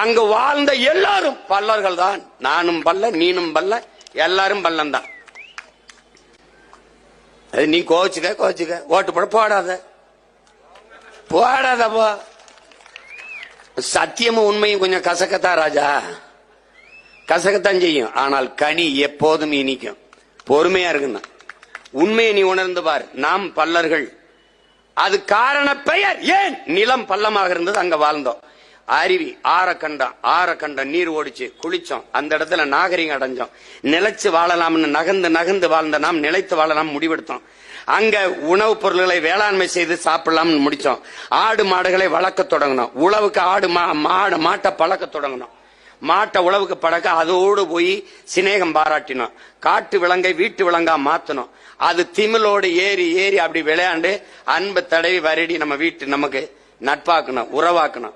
அங்கு வாழ்ந்த எல்லாரும் பல்லர்கள் தான் நானும் பல்ல நீனும் பல்ல எல்லாரும் பல்லன் தான் அது நீ கோச்சுக்க கோச்சுக்க ஓட்டு போட போடாத. போடாதப்பா சத்தியமும் உண்மையும் கொஞ்சம் கசக்கத்தான் ராஜா. கசக்கத்தான் செய்யும். ஆனால் கனி எப்போதும் இனிக்கும் பொறுமையா இருக்குன்னா உண்மையை நீ உணர்ந்து பார். நாம் பல்லர்கள். அது காரண பெயர். ஏன்? நிலம் பள்ளமாக இருந்தது அங்க வாழ்ந்தோம். அருவி ஆறக்கண்டம் ஆறக்கண்டம் நீர் ஓடிச்சு குளிச்சோம். அந்த இடத்துல நாகரிகம் அடைஞ்சோம். நிலைச்சு வாழலாம்னு நகர்ந்து நகர்ந்து வாழ்ந்த நாம் நிலைத்து வாழலாம் முடிவெடுத்தோம். அங்க உணவுப் பொருள்களை வேளாண்மை செய்து சாப்பிடலாம்னு முடிச்சோம். ஆடு மாடுகளை வளர்க்க தொடங்கினோம். உழவுக்கு ஆடு மா மாடு மாட்டை பழக்க தொடங்கினோம். மாட்டை உழவுக்கு பழக்க அதோடு போய் சிநேகம் பாராட்டினோம். காட்டு விலங்கை வீட்டு விலங்கா மாத்தணும் அது திமிலோடு ஏறி ஏறி அப்படி விளையாண்டு அன்பு தடவி வருடி நம்ம வீட்டு நமக்கு நட்பாக்கணும் உறவாக்கணும்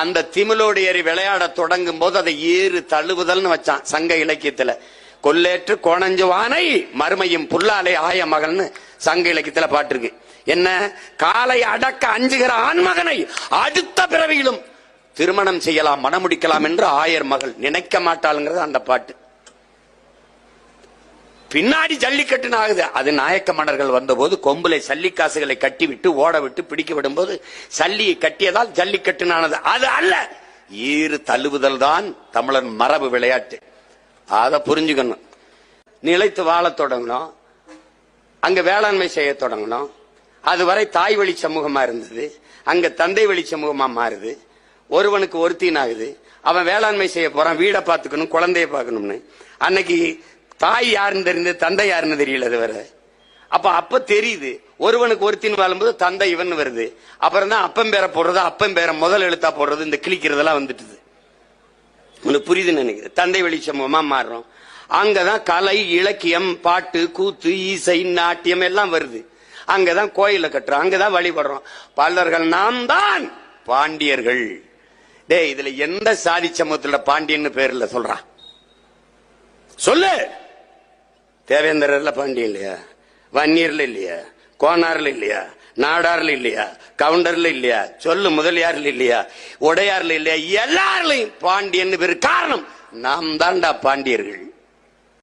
அந்த திமிலோடு ஏறி விளையாட தொடங்கும் போது அதை ஏறு தழுவுதல்னு வச்சான் சங்க இலக்கியத்துல. கொல்லேற்று கோணஞ்சுவானை மறுமையும் புல்லாலை ஆய மகள்னு சங்க இலக்கியத்துல பாட்டிருக்கு. என்ன? காலை அடக்க அஞ்சுகிற ஆண்மகனை அடுத்த பிறவியிலும் திருமணம் செய்யலாம் மனமுடிக்கலாம் என்று ஆயர் மகள். நினைக்க மாட்டாளுங்கிறது அந்த பாட்டு. பின்னாடி ஜல்லிக்கட்டுன்னு ஆகுது. அது நாயக்க மன்னர்கள் வந்தபோது கொம்புல சல்லிக்காசுகளை கட்டி விட்டு ஓட விட்டு பிடிக்க விடும்போது சல்லியை கட்டியதால் ஜல்லிக்கட்டுன்னு ஆனது. அது அல்ல. ஈறு தழுவுதல் தான் தமிழன் மரபு விளையாட்டு. அதை புரிஞ்சுக்கணும். நிலைத்து வாழத் தொடங்கணும். அங்க வேளாண்மை செய்ய தொடங்கணும். அதுவரை தாய் வழி சமூகமா இருந்தது. அங்க தந்தை வழி சமூகமா மாறுது. ஒருவனுக்கு ஒருத்தீன் ஆகுது அவன் வேளாண்மை செய்ய போறான். வீடை பார்த்துக்கணும் குழந்தைய பார்க்கணும்னு. அன்னைக்கு தாய் யாருன்னு தெரிந்து தந்தை யாருன்னு தெரியல அது வேற அப்ப அப்ப தெரியுது. ஒருவனுக்கு ஒருத்தின் வாழும்போது தந்தை இவன் வருது. அப்புறம் தான் அப்பம் பேரை போடுறது அப்பம் பேரை முதல் எழுத்தா போடுறது இந்த கிழிக்கிறதெல்லாம் வந்துட்டுது. உனக்கு புரியுதுன்னு நினைக்கிறேன். தந்தை வழி சமூகமா மாறுறோம். அங்கதான் கலை இலக்கியம் பாட்டு கூத்து இசை நாட்டியம் எல்லாம் வருது. அங்கதான் கோயில கட்டுறோம். அங்கதான் வழிபடுறோம். பல்லர்கள் நாம் தான் பாண்டியர்கள். டேய் இதுல எந்த சாதி சமூகத்துல பாண்டியன்னு பேர்ல சொல்றான் சொல்லு. தேவேந்திரர்ல பாண்டியன் இல்லையா? வன்னியர்ல இல்லையா? கோனார்ல இல்லையா? நாடார்ல இல்லையா? கவுண்டர்ல இல்லையா? சொல்லு முதலியார்ல இல்லையா? உடையார்ல இல்லையா? எல்லாருலையும் பாண்டியன் பேரு காரணம். நாம் தான்டா பாண்டியர்கள்.